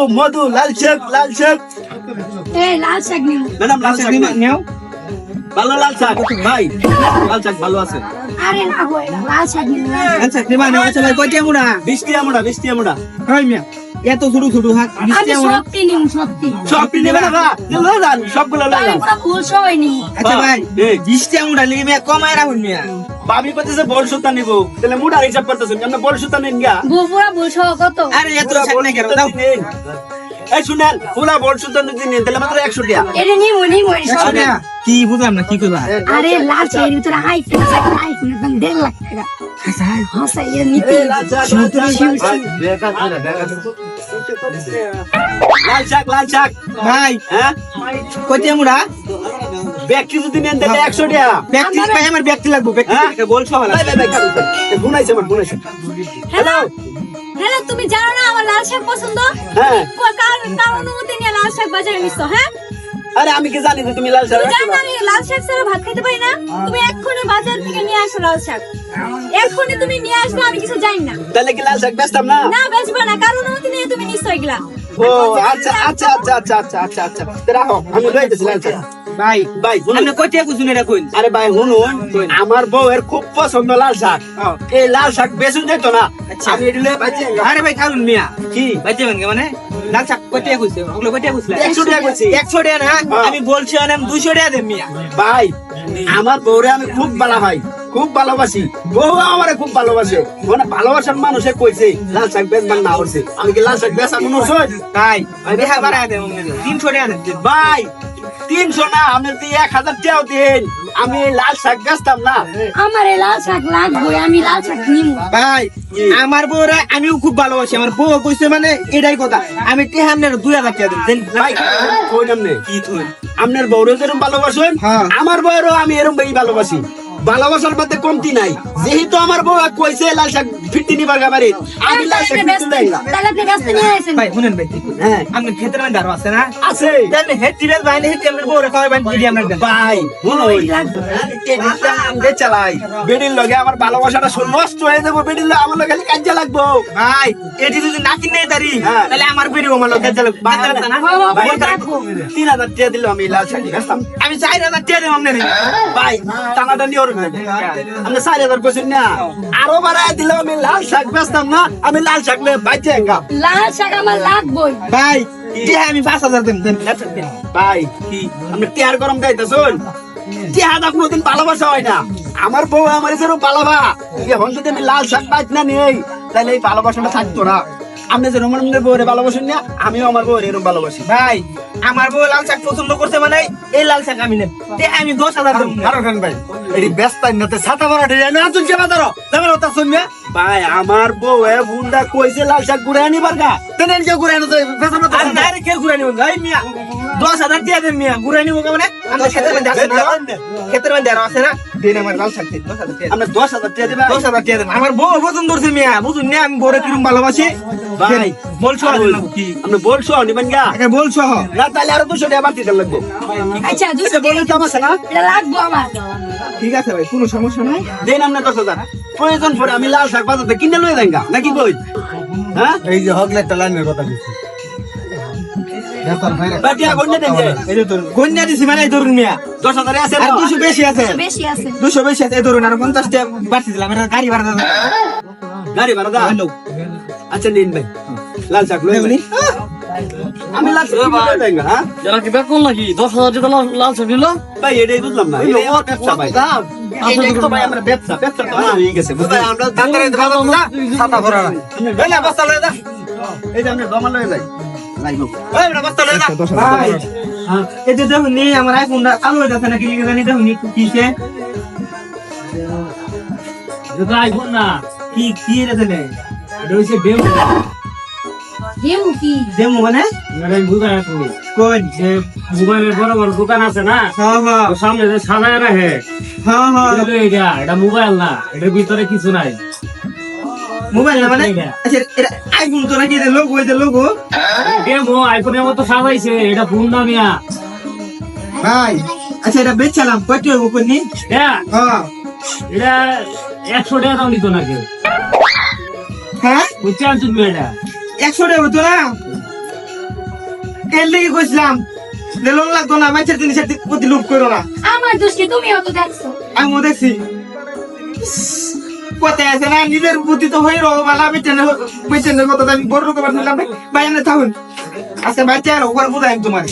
মধু মধু লাল শাক লাল শাক। এই লাল শাক নিও। ম্যাডাম লাল আচ্ছা নিও। ভালো লাল শাক। ভাই লাল শাক ভালো আছে। আরে না হয় লাল শাক নিও। আচ্ছা নিমা নেও আচ্ছা ভাই কয়টা মুড়া? বৃষ্টি আমরা বৃষ্টি আমরা হই মিয়া। এত ছোট ছোট হাত আমি সবটি নিও সবটি সব কিনে। নেবে না লয়ে যান সবগুলো আমি যান পুরো ফুল সবাই নি আচ্ছা ভাই এই। বৃষ্টি মুড়া লিগে মিয়া? কমায় রাখুন মিয়া। ভাবি করতেছে বল সুতা নিব। তাহলে মুড়া হিসাব করতেছেন বল সুতা নেন গা? বউ পুরা ফুল সহ কত? আরে এত নাই কেন? দাও। এই শুনেন পুরা বল সুতা যদি নেন তাহলে মাত্র একশো টাকা এটা কি বুঝলাম না কি কইবা আরে লাল শাকের ভিতরে আইফোন আইফোন দাম দেড় লাখ টাকা। হ্যাঁ স্যার এটা নিতে লাল শাক লাল শাক ভাই হ্যাঁ? কয়টা মুড়া? ব্যক্তি যদি নেন তাহলে একশো টাকা ব্যক্তি ভাই আমার ব্যক্তি লাগবো ব্যক্তি হ্যাঁ? বলছো আমার গুনাইছে হ্যালো? হ্যালো? তুমি জানো না আমার লাল শাক পছন্দ? হ্যাঁ। কো- কার কার অনুমতি নিয়ে লাল শাক বাজারে নিছো হ্যাঁ? আরে আমি কি জানি যে তুমি লাল শাক জানো আমি লাল শাক ছাড়া ভাত খেতে পারি না? তুমি এক্ষুনি বাজার থেকে নিয়ে আসো লাল শাক। এক্ষুনি তুমি নিয়ে আসবে আমি কিছু জানি না। তাহলে কি লাল শাক বেচতাম না? না বেচবে না কারণ অনুমতি নিয়ে তুমি নিশ্চয় এগুলা। ও আচ্ছা আচ্ছা আচ্ছা আচ্ছা আচ্ছা আচ্ছা। আচ্ছা রাখো আমি লইতেছি লাল শাক। ভাই ভাই। আপনি কয়টা কুছুন এটা কইন? আরে ভাই শুনুন। আমার বউয়ের খুব পছন্দ লাল শাক। হ্যাঁ। এই লাল শাক বেচুন যেত না আচ্ছা। আমি এটা লয়ে বাঁচি আরে ভাই খারুন মিয়া। কি? বাইতে মানে? লাল শাক কয়টা কইছে? ওগুলো কয়টা কইছিল একশো টাকা কইছি। একশো টাকা না হ্যাঁ। আমি বলছি আমি দুইশো টাকা দেব মিয়া। ভাই আমার বউরে আমি খুব ভালো ভাই খুব ভালোবাসি। বউ আমারে খুব ভালোবাসে। মানে ভালোবাসার মানুষে কইছে লাল শাক বেচবার না করছে আমি কি লাল শাক বেচা মনে হচ্ছে তাই। দেখা বাড়ায় দেব তিনশো টাকা ভাই তিনশো না আমি তুই এক হাজার টাকাও দিন আমি লাল শাক গাছতাম না। আমার এই লাল শাক লাগবে আমি লাল শাক নিব ভাই আমার বউরা আমিও খুব ভালোবাসি আমার বউ কইছে মানে এটাই কথা আমি তে আপনার দুই হাজার টাকা দিন ভাই কই নামনে? কি তুই আপনার বউরে যেরকম ভালোবাসেন হ্যাঁ। আমার বউরও আমি এরকম ভাই ভালোবাসি। ভালোবাসার মধ্যে কমতি নাই। যেহেতু আমার বউ কইছে লাল শাক ফিরতি নিবার গাবারে আমি লাল শাক ফিরতি দেই না। তাহলে আপনি ব্যস্ত নিয়ে আসেন ভাই শুনেন ভাই হ্যাঁ। আপনার ক্ষেতের আছে না? আছে। দেন ভাই বউরে খাওয়াই ভাই দিদি ভাই শুনো বে চালাই। বেডির লগে আমার ভালোবাসাটা নষ্ট হয়ে যাব বেডির লগে আমার লগে খালি কাজে লাগবো। ভাই এটি যদি না কিনে তারি হ্যাঁ। তাহলে আমার বেরিয়ে আমার ভাই, না? ভাই, তিন হাজার টাকা দিলে আমি লাল শাক আমি চার হাজার টিয়া দেব আপনার। ভাই টানাটা নিয়ে চার হাজার বলছেন না। আরও বাড়ায় দিলে আমি লাল শাক বেচতাম না আমি লাল শাক নিয়ে এঙ্গা লাল শাক আমার লাগবই। ভাই আমি পাঁচ হাজার দেন দেন ভাই কি আপনি টিয়ার গরম কোনোদিন ভালোবাসা হয় না। আমার বউ আমার যেন ভালোবা। এখন যদি আমি লাল শাক বাইচ না নেই তাহলে এই ভালোবাসাটা থাকতো না। আপনি যেন আমার মনের বউরে ভালোবাসেন না আমিও আমার বউরে এরকম ভালোবাসি। ভাই আমার বউ লাল শাক পছন্দ করছে মানে এই লাল শাক আমি নেব। আমি দশ হাজার দেব খান ভাই। এটি ব্যস্ত নাতে ছাতা ভরা ঠিক আছে আতুন কে বাজারো যাবেন ওটা শুনবে? ভাই আমার বউ এ বুন্ডা কইছে লাল শাক ঘুরে আনিবার গা তেনেন কে করে আনতে বেসানো আর ডাইরেক্ট কে ঘুরে নিব ভাই মিয়া দশ হাজার টাকা দেন মিয়া। ঘুরে নিব মানে আমরা ক্ষেতের মধ্যে আছে না? ক্ষেতের মধ্যে আরও আছে না? দেন আমার লাল শাক দেন, দশ হাজার টাকা দেন। আপনি দশ হাজার টাকা দিবেন দশ হাজার টাকা দেন। আমার বউ পছন্দ করছে মিয়া বুঝুন না আমি বউরে কিরম ভালোবাসি? ভাই বলছো কি? আপনি বলছো নিবেন গা। আগে বলছো না তাহলে আরও দুশো টাকা বাড়তি দেন লাগবে। আচ্ছা দুশো এটা বলেন তো আমার লাগবো আমার। ঠিক আছে ভাই কোনো সমস্যা নাই। দেন আপনি দশ হাজার প্রয়োজন পড়ে আমি লাল শাক বাজাতে কিনে লয়ে দেন গা নাকি কই? হ্যাঁ? এই যে হকলে লাইনের কথা বলছি মানে এই ধরুন মিয়া। দশ হাজারে আছে দুশো বেশি আছে। দুশো বেশি ধরুন আর পঞ্চাশ টাকা বাড়তি দিলাম এটা গাড়ি ভাড়া দাদা গাড়ি ভাড়া দা আচ্ছা নিন ভাই। লাল শাক লয়ে আমি হ্যাঁ? যারা কি বেকল নাকি? দশ হাজার টাকা লাল লাল শাক নিল? ভাই এটাই বুঝলাম না। আমার ব্যবসা ভাই। এইটাই তো ভাই আমার ব্যবসা ব্যবসা হয়ে গেছে আমরা এই যা। দমা লয়ে যাই। দেখুন আইফোনটা হয়ে যাচ্ছে নাকি জানি দেখুন কিসে। আইফোন না কি কি এটা হচ্ছে দেমু মানে? বুঝাই তুমি কোন যে মোবাইলের বড় বড় দোকান আছে না হ্যাঁ হ্যাঁ। তো সামনে যে সাজায় রাখে। হ্যাঁ এটা এটা এটা মোবাইল না এটার ভিতরে কিছু নাই। মোবাইল না মানে? আচ্ছা এটা আইফোন তো নাকি? এটা লোগো এটা লোগো ডেমো আইফোনের মতো সাজাইছে এটা ফোন না মিয়া। ভাই আচ্ছা এটা বেচালাম। কয়টি হব কোনি হ্যাঁ হ্যাঁ। এটা একশো টাকা দাম নিত না হ্যাঁ? বুঝতে পারছেন এটা? একশো টাকা হতো না এর লেগে কইছিলাম লোন লাগতো না মানুষের জিনিসের প্রতি লোভ করো না। আমার দোষ কি তুমি অত দেখছ? আমিও দেখছি। কোথায় আছে না নিজের বুদ্ধি তো হয়ে রো বালা বেচেনে বেচেনের কথা আমি বড় রকমের নিলাম ভাই না থাকুন। আচ্ছা বাচ্চা আর ওপর বোঝাই তোমার